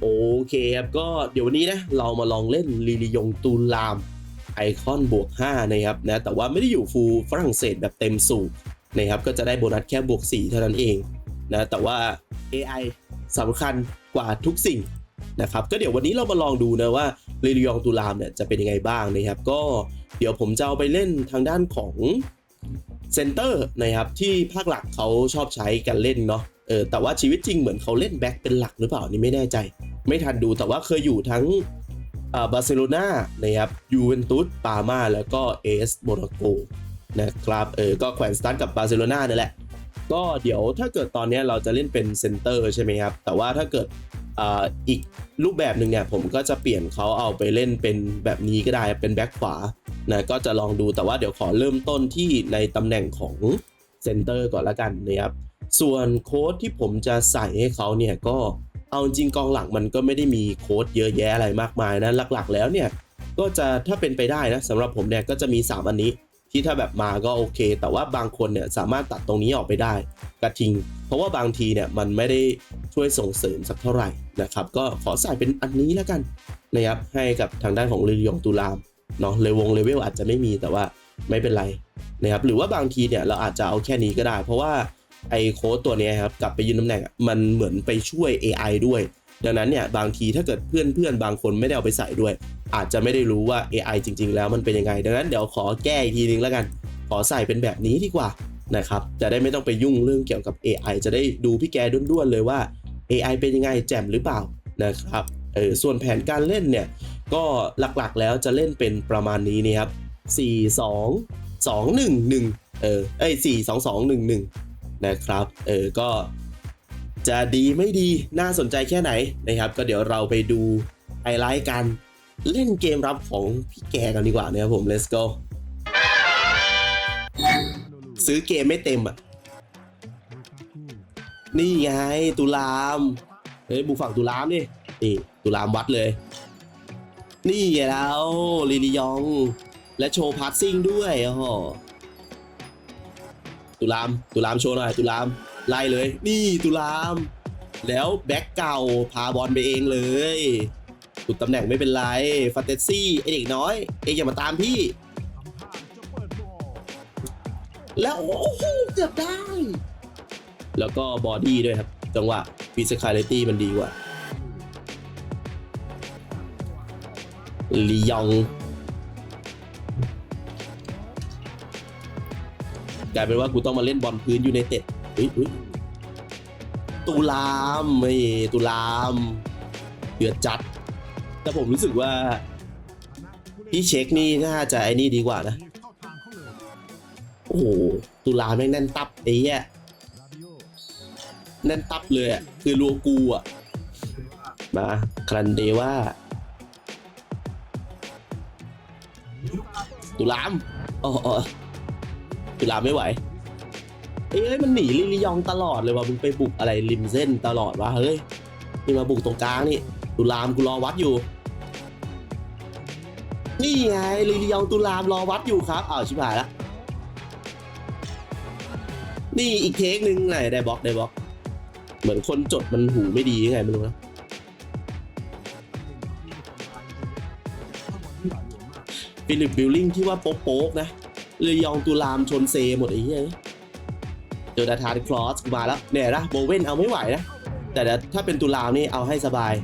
โอเคครับ ก็เดี๋ยววันนี้นะเรามาลองเล่นลีลิยงตูลามไอคอนบวก 5 นะครับนะแต่ว่าไม่ได้อยู่ฟูลฝรั่งเศสแบบเต็มสูบนะครับก็จะได้โบนัสแค่บวก 4 เท่านั้นเองนะแต่ว่า AI สำคัญกว่าทุกสิ่งนะครับก็เดี๋ยววันนี้เรามาลองดูนะว่าลีลิยงตูลามเนี่ยจะเป็นยังไงบ้างนะครับก็เดี๋ยวผมจะเอาไปเล่นทางด้านของเซนเตอร์นะครับที่ภาคหลักเขาชอบใช้กันเล่นเนาะเออแต่ว่าชีวิตจริงเหมือนเขาเล่นแบ็คเป็นหลักหรือเปล่านี่ไม่แน่ใจ ไม่ทันดูแต่ว่าเคยอยู่ทั้งบาร์เซโลนานะครับยูเวนตุสปามาแล้วก็เอสโมนาโกนะครับเออก็แขวนสตาร์ทกับบาร์เซโลนานี่แหละ ก็เดี๋ยวถ้าเกิดตอนนี้เราจะเล่นเป็นเซนเตอร์ใช่ไหมครับ แต่ว่าถ้าเกิดอีกรูปแบบหนึ่งเนี่ยผมก็จะเปลี่ยนเขาเอาไปเล่นเป็นแบบนี้ก็ได้เป็นแบ็คขวานะก็จะลองดูแต่ว่าเดี๋ยวขอเริ่มต้นที่ในตำแหน่งของเซนเตอร์ก่อนละกันนะครับส่วนโค้ดที่ผมจะใส่ให้เขาเนี่ยก็ เอาจริงกองหลังมันก็ไม่ได้มีโค้ดเยอะแยะอะไรมากมายนะหลักๆ แล้วเนี่ยก็จะถ้าเป็นไปได้นะสำหรับผมเนี่ยก็จะมี 3 อันนี้ ที่ถ้าแบบมาก็โอเค แต่ว่าบางคนเนี่ยสามารถตัดตรงนี้ออกไปได้กระทิง เพราะว่าบางทีเนี่ยมันไม่ได้ช่วยส่งเสริมสักเท่าไหร่นะครับ ก็ขอใส่เป็นอันนี้แล้วกันนะครับให้กับทางด้านของเรยองตุลามเนาะเลวงเลเวลอาจจะไม่มีแต่ว่าไม่เป็นไรนะครับหรือว่าบางทีเนี่ยเราอาจจะเอาแค่นี้ก็ได้ เพราะว่า ไอโค้ดตัวนี้ครับกลับไปยืนตำแหน่งมันเหมือนไปช่วย AI ด้วย ดังนั้นเนี่ยบางทีถ้าเกิดเพื่อนเพื่อนๆบางคนไม่ได้เอาไปใส่ด้วย อาจจะไม่ได้รู้ว่า AI จริง ๆ แล้วมันเป็นยังไง ดังนั้นเดี๋ยวขอแก้อีกทีนึงแล้วกัน ขอใส่เป็นแบบนี้ดีกว่านะครับจะได้ไม่ต้องไปยุ่งเรื่องเกี่ยวกับ AI จะได้ดูพี่แกด้วนๆเลยว่า AI เป็นยังไงแจ่มหรือเปล่านะครับเออส่วนแผนการเล่นเนี่ยก็หลักๆแล้วจะเล่นเป็นประมาณนี้นี่ครับ4 2 2 1 1เออเอ้ย4 2 2 1 1 นะครับ เออก็จะดีไม่ดีน่าสนใจแค่ไหนนะครับ ก็เดี๋ยวเราไปดูไฮไลท์กันเล่นเกมรับของพี่แกกันดีกว่านะครับผม let's go ซื้อเกมไม่เต็มอะ นี่ไงตุลามเฮ้ยบุกฝั่งตุลามนี่นี่ตุลามวัดเลย นี่ไงแล้วลีลียอง และโชว์พาสซิ่งด้วยอ้โห ตุลาม ตุลามโชว์หน่อย ตุลาม ไล่เลย นี่ตุลาม แล้วแบ็กเก่าพาบอลไปเองเลยตุดตำแหน่งไม่เป็นไรฟาเตซี่ไอเด็กน้อย เองอย่ามาตามพี่ แล้วโอ้โหเกือบได้ แล้วก็บอดี้ด้วยครับ จังหวะฟิสิกาลิตี้มันดีกว่าลียอง กลายเป็นว่ากูต้องมาเล่นบอลพื้นยูไนเต็ดอุ้ยอุ้ยตุลามไม่ตุลามเดือดจัด แต่ผมรู้สึกว่าพี่เช็คนี่น่าจะไอ้นี่ดีกว่านะ โอ้โหตุลาแม่งแน่นตับไอ้เหี้ยแน่นตับเลยอะคือรัวกูอะ มาครันเดว่า ตุลามอ๋อ อ๋อตุลามไม่ไหว เอ้ยมันหนีลิลิยองตลอดเลยว่ะมึงไปบุกอะไรริมเส้นตลอดวะเฮ้ยนี่มาบุกตรงกลางนี่ตุลามกูรอวัดอยู่ นี่ไงลิลิยองตุลามรอวัดอยู่ครับอ้าวชิบหายละนี่อีกเทคหนึ่งไหนได้บล็อกได้บล็อก เหมือนคนจดมันหูไม่ดียังไงไม่รู้นะฟิลิปบิลลิงที่ว่าโป๊กๆนะ เลยยองตุลามชนเซหมดไอ้เหี้ยเจอดาธานคลอสมาแล้วเนี่ยนะโบเวนเอาไม่ไหวนะ แต่ถ้าเป็นตุลามนี่เอาให้สบาย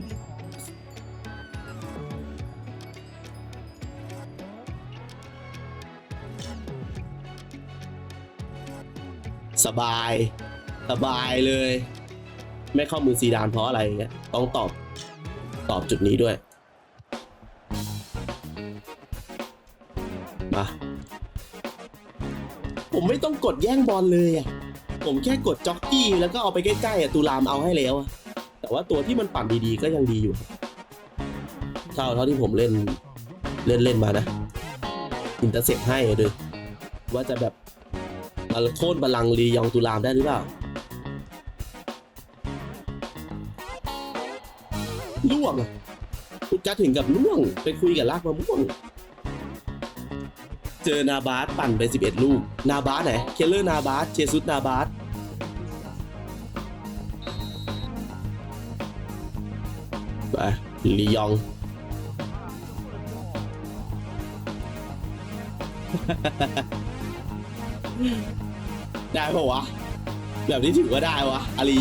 สบาย สบายเลย ไม่เข้ามือซีดานเพราะอะไรเงี้ยต้องตอบตอบจุดนี้ด้วย มา ผมไม่ต้องกดแย่งบอลเลยอะผมแค่กดจ็อกกี้แล้วก็เอาไปใกล้ๆอะตูรามเอาให้แล้วอะแต่ว่าตัวที่มันปั่นดีๆก็ยังดีอยู่เท่าเท่าที่ผมเล่นเล่นเล่นมานะอินเตอร์เซ็ปให้อะดูว่าจะแบบมาโค่นบัลลังก์ลียองตุลามได้หรือเปล่าล่วงคุณจะถึงกับล่วงไปคุยกับลากมะม่วง เจอนาบาสปั่นไป 11 ลูก นาบาสไหน เคลเลอร์นาบาสเชซุสนาบาสไปลียอง ได้ปะวะ แบบนี้ถือว่าได้วะอาลี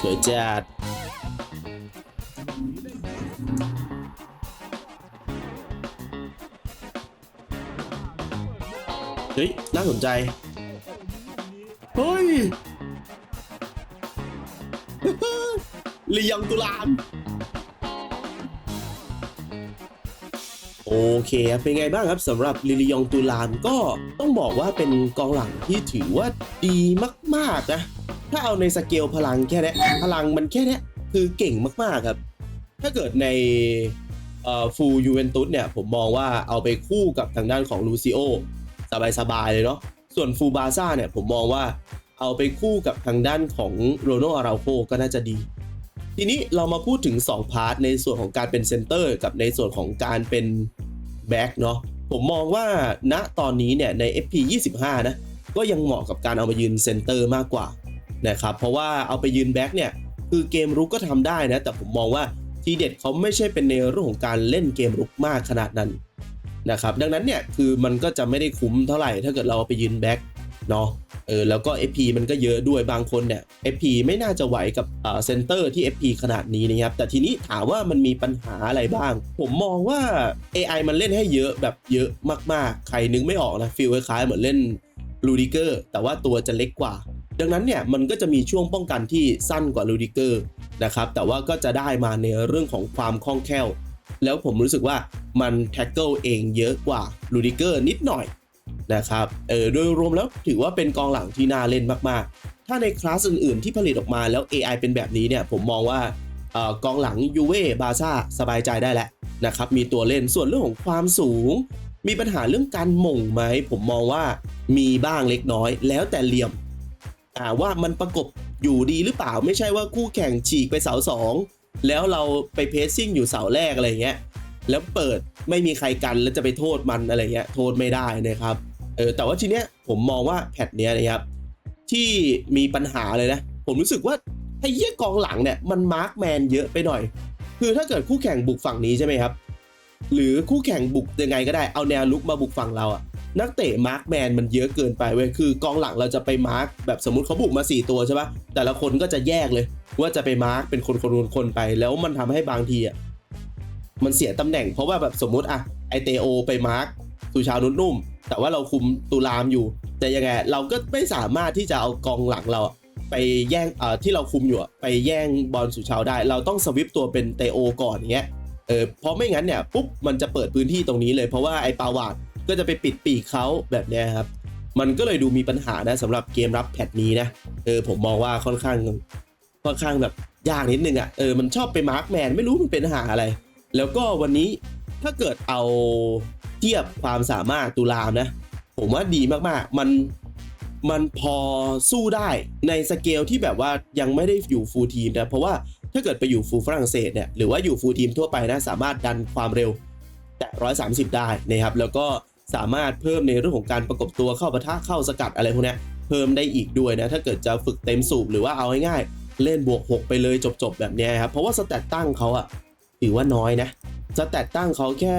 สวยจัด เฮ้ย น่าสนใจ เฮ้ยลียองตุลามโอเคครับเป็นไงบ้างครับสำหรับลิลิยองตุลามก็ต้องบอกว่าเป็นกองหลังที่ถือว่าดีมากๆนะ ถ้าเอาในสเกลพลังแค่เนี้ยพลังมันแค่เนี้ยคือเก่งมากๆครับ ถ้าเกิดในฟูยูเวนตุสเนี่ย ผมมองว่าเอาไปคู่กับทางด้านของลูซิโอ สบายๆเลยเนาะส่วนฟูบาซ่าเนี่ยผมมองว่าเอาไปคู่กับทางด้านของโรโนอาราโคก็น่าจะดี ทีนี้เรามาพูดถึง 2 พาร์ทในส่วนของการเป็นเซนเตอร์กับในส่วนของการเป็นแบ็กเนาะผมมองว่าณตอนนี้เนี่ยใน FP 25 นะ ก็ยังเหมาะกับการเอามายืนเซนเตอร์มากกว่านะครับเพราะว่าเอาไปยืนแบ็กเนี่ยคือเกมรุกก็ทำได้นะ แต่ผมมองว่าทีเด็ดเขาไม่ใช่เป็นในเรื่องของการเล่นเกมรุกมากขนาดนั้น นะครับดังนั้นเนี่ยคือมันก็จะไม่ได้คุ้มเท่าไหร่ ถ้าเกิดเราไปยืนแบ็กเนาะเออแล้วก็ FP มันก็เยอะด้วยบางคนเนี่ย FP ไม่น่าจะไหวกับเซนเตอร์ที่ FP ขนาดนี้นะครับ แต่ทีนี้ถามว่ามันมีปัญหาอะไรบ้าง ผมมองว่า AI มันเล่นให้เยอะแบบเยอะมากๆ ใครนึกไม่ออกนะฟีลคล้ายๆเหมือนเล่นลูดิเกอร์แต่ว่าตัวจะเล็กกว่า ดังนั้นเนี่ยมันก็จะมีช่วงป้องกันที่สั้นกว่าลูดิเกอร์นะครับแต่ว่าก็จะได้มาในเรื่องของความคล่องแคล่ว แล้วผมรู้สึกว่า มันแท็กเกิลเองเยอะกว่าลูดิเกอร์นิดหน่อยนะครับเออโดยรวมแล้วถือว่าเป็นกองหลังที่น่าเล่นมากๆ ถ้าในคลาสอื่นๆ ที่ผลิตออกมาแล้ว AI เป็นแบบนี้เนี่ยผมมองว่าออกองหลังยูเว่บาซ่าสบายใจได้แล้วนะครับมีตัวเล่นส่วนเรื่องของความสูง มีปัญหาเรื่องการหม่งไหมผมมองว่ามีบ้างเล็กน้อย แล้วแต่เหลี่ยมอ่ว่ามันประกบอยู่ดีหรือเปล่าไม่ใช่ว่าคู่แข่งฉีกไปเสาสองแล้วเราไปเพสซิ่งอยู่เสาแรกอะไรเงี้ย แล้วเปิดไม่มีใครกันแล้วจะไปโทษมันอะไรเงี้ยโทษไม่ได้นะครับเออแต่ว่าทีเนี้ยผมมองว่าแพทเนี้ยนะครับที่มีปัญหาเลยนะผมรู้สึกว่าไอ้เยี่ยกองหลังเนี่ยมันมาร์กแมนเยอะไปหน่อย คือถ้าเกิดคู่แข่งบุกฝั่งนี้ใช่ไหมครับ หรือคู่แข่งบุกยังไงก็ได้เอาแนวลุกมาบุกฝั่งเราอะนักเตะมาร์กแมนมันเยอะเกินไปเว้ยคือกองหลังเราจะไปมาร์กแบบสมมติเขาบุกมา 4 ตัวใช่ปะแต่ละคนก็จะแยกเลย ว่าจะไปมาร์กเป็นคนคนคนคนไป แล้วมันทำให้บางทีอะ มันเสียตำแหน่งเพราะว่าแบบสมมติอะไอเตโอไปมาร์กสุชาวนุ่นนุ่ม แต่ว่าเราคุมตุลามอยู่ แต่ยังไงเราก็ไม่สามารถที่จะเอากองหลังเราไปแย่งเอ่อที่เราคุมอยู่ไปแย่งบอลสุชาวได้ เราต้องสวิปตัวเป็นเตโอก่อนอย่างเงี้ยเออเพราะไม่งั้นเนี่ยปุ๊บมันจะเปิดพื้นที่ตรงนี้เลย เพราะว่าไอปาวาดก็จะไปปิดปีกเขาแบบเนี้ยครับมันก็เลยดูมีปัญหานะสำหรับเกมรับแพทนี้นะเออผมมองว่าค่อนข้างค่อนข้างแบบยากนิดนึงอะ่ะเออมันชอบไปมาร์กแมนไม่รู้มันเป็นปัญหาอะไร แล้วก็วันนี้ถ้าเกิดเอาเทียบความสามารถตุลามนะ ผมว่าดีมากๆ มันมันพอสู้ได้ในสเกลที่แบบว่ายังไม่ได้อยู่ฟูลทีมนะ เพราะว่าถ้าเกิดไปอยู่ฟูลฝรั่งเศสเนี่ยหรือว่าอยู่ฟูลทีมทั่วไปนะ สามารถดันความเร็วแต่ 130 ได้นะครับ แล้วก็สามารถเพิ่มในเรื่องของการประกบตัวเข้าปะทะเข้าสกัดอะไรพวกนี้เพิ่มได้อีกด้วยนะ ถ้าเกิดจะฝึกเต็มสูบหรือว่าเอาง่ายๆเล่นบวก 6 ไปเลยจบๆแบบเนี้ยครับเพราะว่าสแตตตั้งเขาอะ ถือว่าน้อยนะสแตตตั้งเขาแค่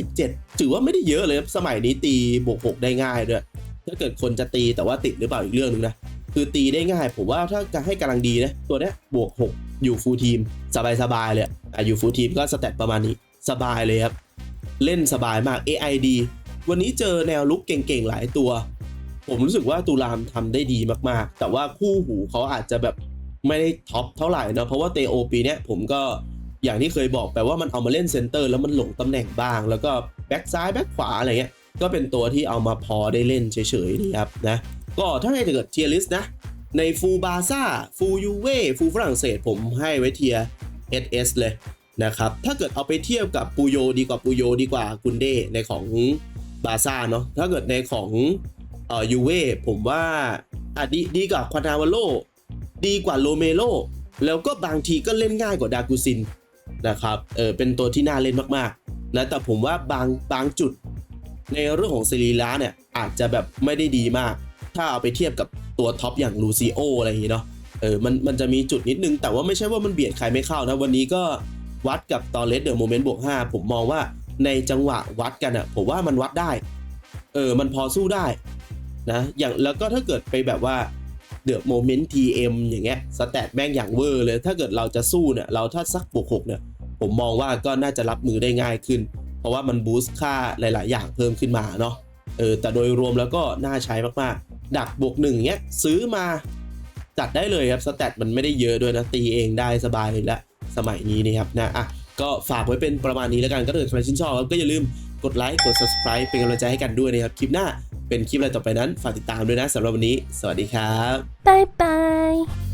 117 ถือว่าไม่ได้เยอะเลยสมัยนี้ตีบวก6ได้ง่ายด้วย ถ้าเกิดคนจะตีแต่ว่าติดหรือเปล่าอีกเรื่องหนึงนะ คือตีได้ง่าย ผมว่าถ้าจะให้กำลังดีนะ ตัวเนี้ยบวก 6 อยู่ฟูลทีม สบายๆเลยอะอยู่ฟูลทีมก็สแตตประมาณนี้ สบายเลยครับ เล่นสบายมาก AID วันนี้เจอแนวลุกเก่งๆ หลายตัว ผมรู้สึกว่าตุลามทำได้ดีมากๆ แต่ว่าคู่หูเขาอาจจะแบบไม่ได้ท็อปเท่าไหร่นะเพราะว่าเตโอปีเนี้ยผมก็ อย่างที่เคยบอกไปลว่ามันเอามาเล่นเซนเตอร์แล้วมันหลงตำแหน่งบ้าง แล้วก็แบ็กซ้ายแบ็กขวาอะไรเงี้ยก็เป็นตัวที่เอามาพอได้เล่นเฉยๆนี่ครับนะก็ถ้าให้เกิดเทียริสนะ ในฟูบาซ่าฟูยูเว่ฟูฝรั่งเศสผมให้ไว้เทีย SS เลยนะครับถ้าเกิดเอาไปเทียบกับปูโยดีกว่าปูโยดีกว่ากุนเดในของบาซ่าเนาะถ้าเกิดในของเอ่อยูเว่ผมว่าอะดีดีกว่าควานาวาโลดีกว่าโลเมโลแล้วก็บางทีก็เล่นง่ายกว่าดากูซิน นะครับเออเป็นตัวที่น่าเล่นมากๆนะแต่ผมว่าบางบางจุด ในเรื่องของสรีระเนี่ยอาจจะแบบไม่ได้ดีมาก ถ้าเอาไปเทียบกับตัวท็อปอย่างลูซิโออะไรอย่างงี้เนาะเออมันมันจะมีจุดนิดนึง แต่ว่าไม่ใช่ว่ามันเบียดใครไม่เข้านะ วันนี้ก็วัดกับตอนเลสเดอร์โมเมนต์บวก5ผมมองว่าในจังหวะวัดกันอะผมว่ามันวัดได้ เออมันพอสู้ได้นะอย่างแล้วก็ถ้าเกิดไปแบบว่า เดอะโมเมนต์ TM อย่างเงี้ยสแตทแม่งอย่างเวอร์เลย ถ้าเกิดเราจะสู้เนี่ย เราถ้าสักบวกหกเนี่ย ผมมองว่าก็น่าจะรับมือได้ง่ายขึ้น เพราะว่ามันบูสต์ค่าหลาย ๆ อย่างเพิ่มขึ้นมาเนาะเออแต่โดยรวมแล้วก็น่าใช้มาก ๆ ดักบวกหนึ่งเงี้ยซื้อมาจัดได้เลยครับสแตทมันไม่ได้เยอะด้วยนะตีเองได้สบายเลยละสมัยนี้นะครับนะอะก็ฝากไว้เป็นประมาณนี้แล้วกันก็ถ้าเกิดใครชื่นชอบครับก็อย่าลืมกดไลค์กด subscribe เป็นกำลังใจให้กันด้วยนะครับคลิปหน้า เป็นคลิปอะไรต่อไปนั้น ฝากติดตามด้วยนะสำหรับวันนี้ สวัสดีครับ บายบาย。